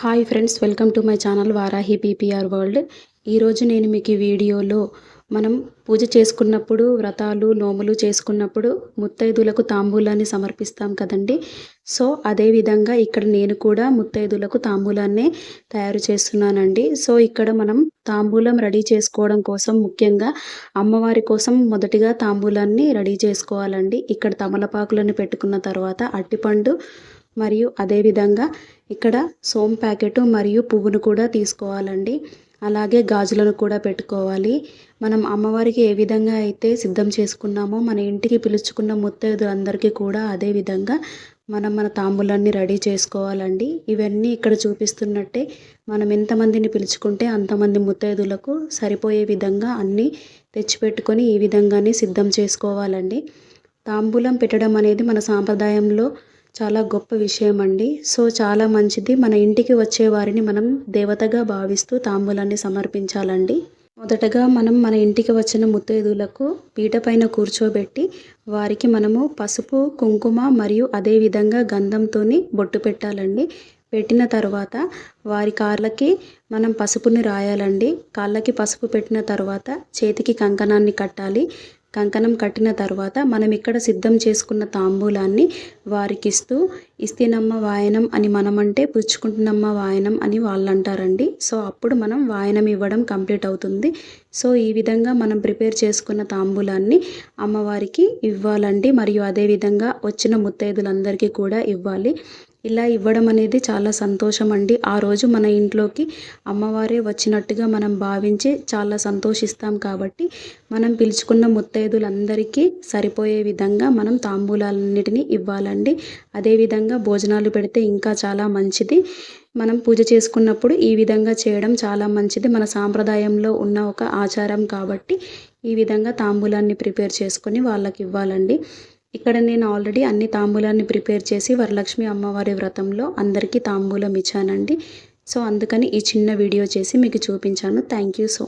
Hi friends welcome to my channel Varahi PPR world. ఈరోజు నేను మీకు ఈ వీడియోలో మనం పూజ చేసుకున్నప్పుడు వ్రతాలు నోములు చేసుకున్నప్పుడు ముత్తైదులకు తాంబూలాన్ని సమర్పిస్తాం కదండి. సో అదేవిధంగా ఇక్కడ నేను కూడా ముత్తైదులకు తాంబూలాన్నే తయారు చేస్తున్నానండి. సో ఇక్కడ మనం తాంబూలం రెడీ చేసుకోవడం కోసం ముఖ్యంగా అమ్మవారి కోసం మొదటిగా తాంబూలాన్ని రెడీ చేసుకోవాలండి. ఇక్కడ తమలపాకులను పెట్టుకున్న తర్వాత అట్టిపండు మరియు అదేవిధంగా ఇక్కడ సోమ్ ప్యాకెట్ మరియు పువ్వును కూడా తీసుకోవాలండి. అలాగే గాజులను కూడా పెట్టుకోవాలి. మనం అమ్మవారికి ఏ విధంగా అయితే సిద్ధం చేసుకున్నామో మన ఇంటికి పిలుచుకున్న ముత్తైదులందరికీ కూడా అదే విధంగా మనం మన తాంబూలాన్ని రెడీ చేసుకోవాలండి. ఇవన్నీ ఇక్కడ చూపిస్తున్నట్టే మనం ఎంతమందిని పిలుచుకుంటే అంతమంది ముత్తైదులకు సరిపోయే విధంగా అన్నీ తెచ్చిపెట్టుకొని ఈ విధంగానే సిద్ధం చేసుకోవాలండి. తాంబూలం పెట్టడం అనేది మన సాంప్రదాయంలో చాలా గొప్ప విషయం అండి సో చాలా మంచిది. మన ఇంటికి వచ్చే వారిని మనం దేవతగా భావిస్తూ తాంబూలాన్ని సమర్పించాలండి. మొదటగా మనం మన ఇంటికి వచ్చిన ముత్తైదులకు పీట పైన కూర్చోబెట్టి వారికి మనము పసుపు కుంకుమ మరియు అదేవిధంగా గంధంతో బొట్టు పెట్టాలండి. పెట్టిన తర్వాత వారి కాళ్ళకి మనం పసుపుని రాయాలండి. కాళ్ళకి పసుపు పెట్టిన తర్వాత చేతికి కంకణాన్ని కట్టాలి. కంకణం కట్టిన తర్వాత మనం ఇక్కడ సిద్ధం చేసుకున్న తాంబూలాన్ని వారికి ఇస్తూ ఇస్తేనమ్మ వాయనం అని మనమంటే పుచ్చుకుంటున్నమ్మ వాయనం అని వాళ్ళు అంటారండి సో అప్పుడు మనం వాయనం ఇవ్వడం కంప్లీట్ అవుతుంది. సో ఈ విధంగా మనం ప్రిపేర్ చేసుకున్న తాంబూలాన్ని అమ్మవారికి ఇవ్వాలండి. మరియు అదేవిధంగా వచ్చిన ముత్తైదులందరికీ కూడా ఇవ్వాలి. ఇలా ఇవ్వడం అనేది చాలా సంతోషం అండి ఆ రోజు మన ఇంట్లోకి అమ్మవారే వచ్చినట్టుగా మనం భావించి చాలా సంతోషిస్తాం కాబట్టి మనం పిలుచుకున్న ముత్తైదులందరికీ సరిపోయే విధంగా మనం తాంబూలాలన్నిటినీ ఇవ్వాలండి. అదేవిధంగా భోజనాలు పెడితే ఇంకా చాలా మంచిది. మనం పూజ చేసుకున్నప్పుడు ఈ విధంగా చేయడం చాలా మంచిది. మన సాంప్రదాయంలో ఉన్న ఒక ఆచారం కాబట్టి ఈ విధంగా తాంబూలాన్ని ప్రిపేర్ చేసుకొని వాళ్ళకి ఇవ్వాలండి. ఇక్కడ నేను ఆల్రెడీ అన్ని తాంబూలాన్ని ప్రిపేర్ చేసి వరలక్ష్మి అమ్మవారి వ్రతంలో అందరికీ తాంబూలం ఇచ్చానండి. సో అందుకని ఈ చిన్న వీడియో చేసి మీకు చూపించాను. Thank you so